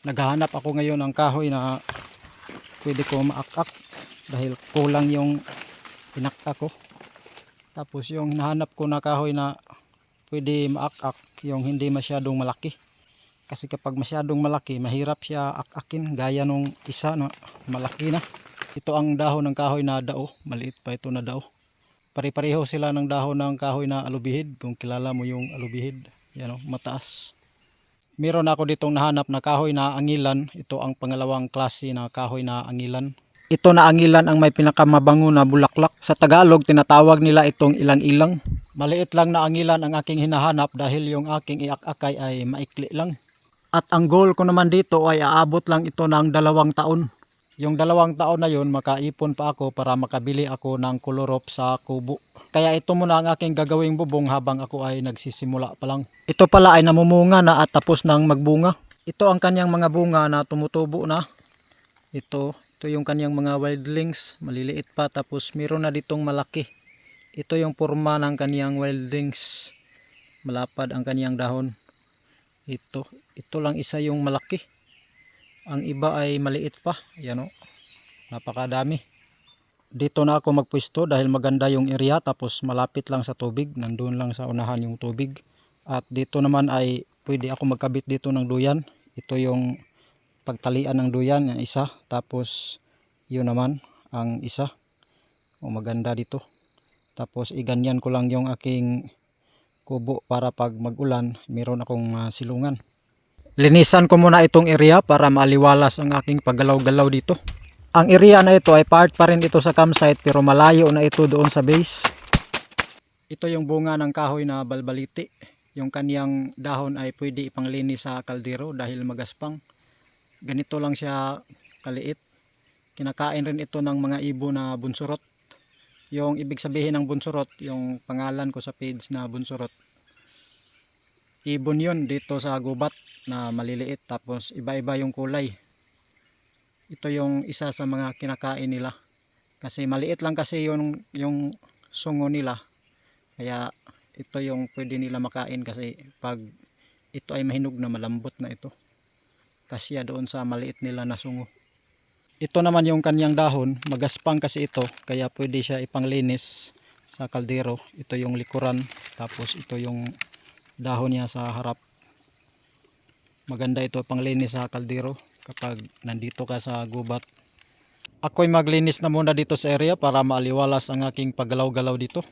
naghahanap ako ngayon ng kahoy na pwede ko maakak dahil kulang yung pinakak ko. Tapos yung hinahanap ko na kahoy na pwede maakak yung hindi masyadong malaki. Kasi kapag masyadong malaki mahirap siya akakin gaya nung isa na malaki na. Ito ang dahon ng kahoy na dao. Maliit pa ito na dao. Pare-pareho sila ng dahon ng kahoy na alubihid. Kung kilala mo yung alubihid yan o, mataas meron ako ditong nahanap na kahoy na angilan. Ito ang pangalawang klase na kahoy na angilan. Ito na angilan ang may pinakamabango na bulaklak. Sa Tagalog tinatawag nila itong ilang-ilang. Maliit lang na angilan ang aking hinahanap dahil yung aking iakakay ay maikli lang. At ang goal ko naman dito ay aabot lang ito ng dalawang taon yung dalawang taon na yun, makaipon pa ako para makabili ako ng kolorop sa kubo. Kaya ito muna ang aking gagawing bubong habang ako ay nagsisimula pa lang. Ito pala ay namumunga na at tapos nang magbunga. Ito ang kanyang mga bunga na tumutubo na. Ito, ito yung kanyang mga wildlings, maliliit pa tapos meron na ditong malaki. Ito yung forma ng kanyang wildlings. Malapad ang kanyang dahon. Ito, ito lang isa yung malaki ang iba ay maliit pa. Yan o. Napakadami. Dito na ako magpwesto dahil maganda yung area tapos malapit lang sa tubig. Nandun lang sa unahan yung tubig. At dito naman ay pwede ako magkabit dito ng duyan. Ito yung pagtalian ng duyan yung isa. Tapos yun naman ang isa. O maganda dito. Tapos iganyan ko lang yung aking kubo para pag magulan meron akong ah, silungan Linisan ko muna itong area para maaliwalas ang aking paggalaw-galaw dito. Ang area na ito ay part pa rin ito sa campsite pero malayo na ito doon sa base. Ito yung bunga ng kahoy na balbaliti. Yung kaniyang dahon ay pwede ipanglinis sa kaldero dahil magaspang. Ganito lang siya kaliit. Kinakain rin ito ng mga ibo na bunsurot. Yung ibig sabihin ng bunsurot, yung pangalan ko sa page na bunsurot. Ibon yun dito sa gubat na maliliit tapos iba-iba yung kulay. Ito yung isa sa mga kinakain nila. Kasi maliit lang kasi yung, yung sungo nila. Kaya ito yung pwede nila makain kasi pag ito ay mahinog na malambot na ito. Kasya doon sa maliit nila na sungo. Ito naman yung kanyang dahon, magaspang kasi ito kaya pwede siya ipanglinis sa kaldero. Ito yung likuran tapos ito yung dahon niya sa harap maganda ito panglinis sa kaldero kapag nandito ka sa gubat. Ako'y maglinis na muna dito sa area para maaliwalas ang aking paggalaw-galaw dito